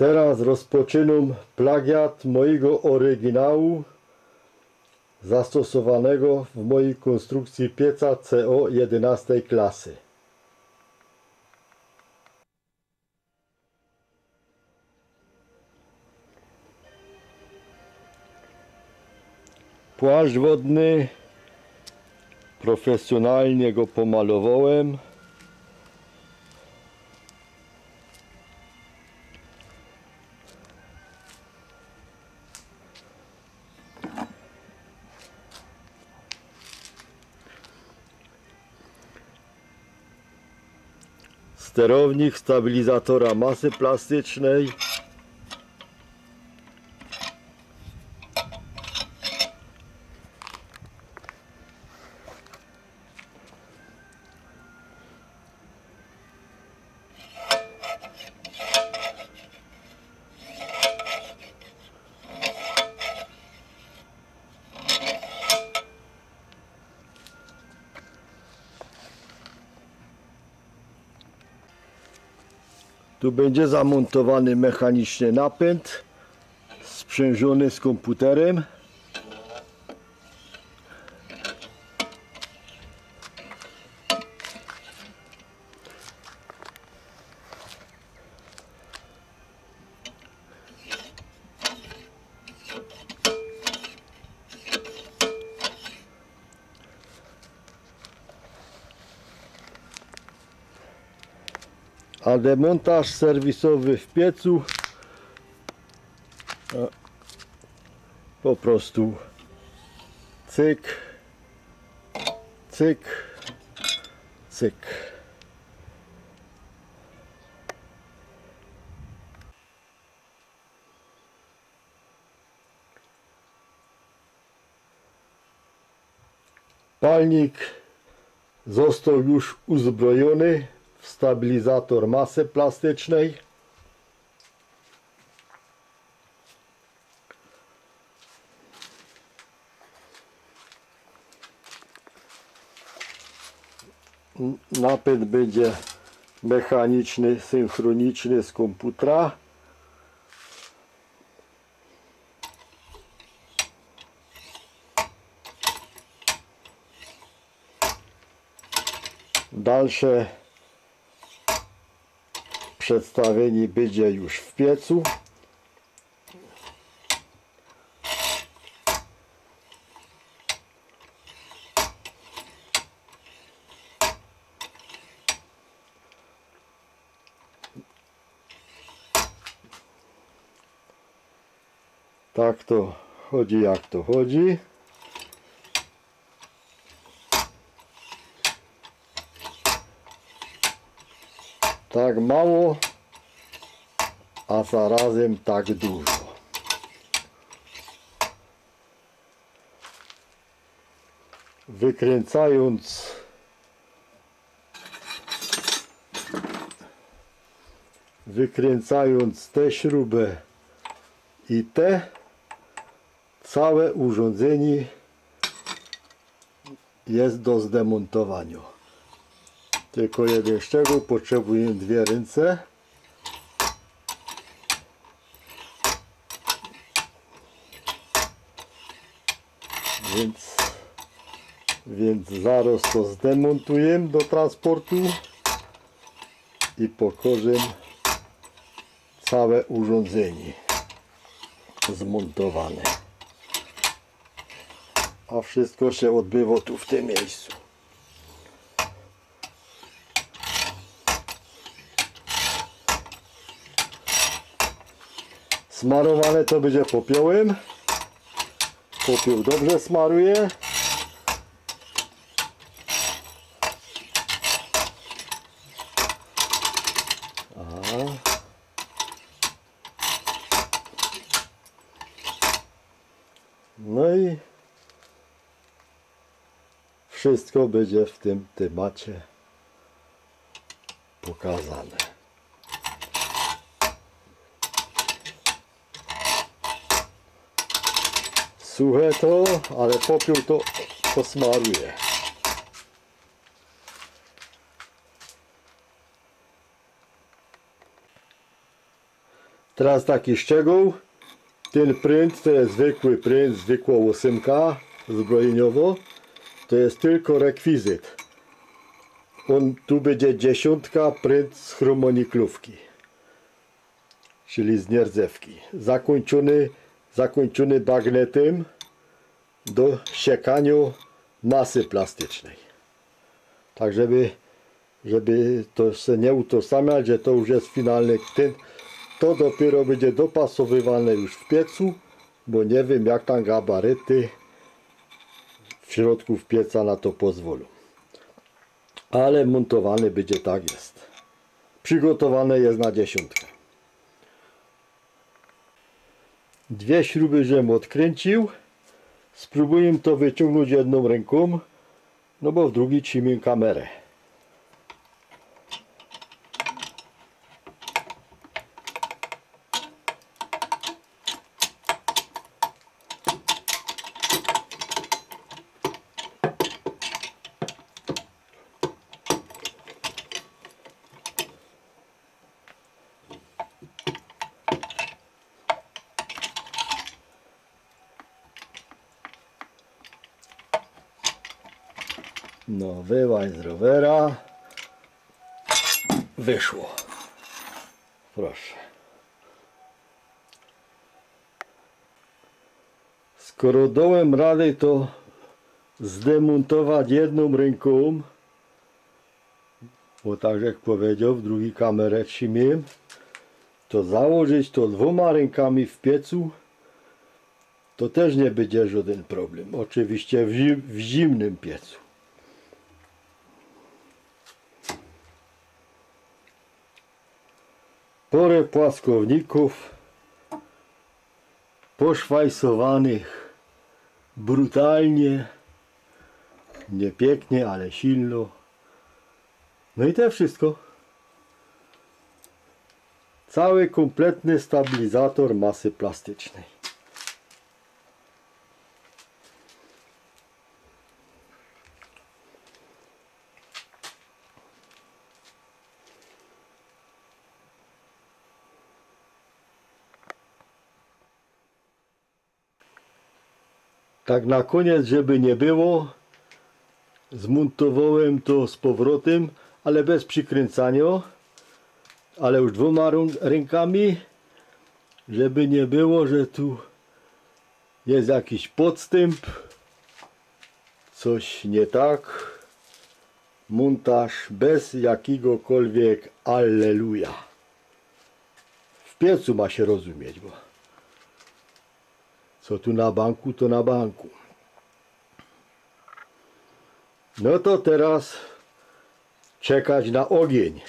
Teraz rozpoczynam plagiat mojego oryginału zastosowanego w mojej konstrukcji pieca CO 11 klasy. Płaszcz wodny profesjonalnie go pomalowałem. Sterownik stabilizatora masy plastycznej. Tu będzie zamontowany mechanicznie napęd sprzężony z komputerem. A demontaż serwisowy w piecu. Po prostu cyk cyk cyk. Palnik został już uzbrojony stabilizator masy plastycznej. Napęd będzie mechaniczny, synchroniczny z komputera. Dalsze przedstawienie będzie już w piecu. Tak to chodzi, jak to chodzi. Tak mało, a zarazem tak dużo. Wykręcając wykręcając tę śrubę i te całe urządzenie jest do zdemontowania. Tylko jeden szczegół, potrzebuję dwie ręce. Więc, więc zaraz to zdemontuję do transportu i pokażę całe urządzenie zmontowane. A wszystko się odbywa tu w tym miejscu. Smarowane to będzie popiołem. Popiół dobrze smaruje. No i wszystko będzie w tym temacie pokazane. Suche to, ale popiół to posmaruje. Teraz taki szczegół. Ten print to jest zwykły print, zwykła ósemka zbrojeniowo. To jest tylko rekwizyt. On tu będzie dziesiątka print z chromoniklówki. Czyli z nierdzewki. Zakończony, zakończony bagnetem do siekania masy plastycznej. Tak żeby, żeby to się nie utożsamiać, że to już jest finalny tynk. To dopiero będzie dopasowywane już w piecu, bo nie wiem jak tam gabaryty w środku w pieca na to pozwolą. Ale montowany będzie tak jest. Przygotowane jest na dziesiątkę. Dwie śruby żem odkręcił. Spróbuję to wyciągnąć jedną ręką, no bo w drugiej trzymam kamerę. No, wyłaź z rowera. Wyszło. Proszę. Skoro dołem rady to zdemontować jedną ręką, bo tak jak powiedział, w drugiej kamerę trzymiem, to założyć to dwoma rękami w piecu, to też nie będzie żaden problem. Oczywiście w, zim- w zimnym piecu. Porę płaskowników poszwajsowanych brutalnie, nie pięknie, ale silno. No i to wszystko. Cały kompletny stabilizator masy plastycznej. Tak na koniec, żeby nie było, zmontowałem to z powrotem, ale bez przykręcania, ale już dwoma rękami, żeby nie było, że tu jest jakiś podstęp, coś nie tak. Montaż bez jakiegokolwiek alleluja. W piecu ma się rozumieć, bo co tu na banku, to na banku. No to teraz czekać na ogień.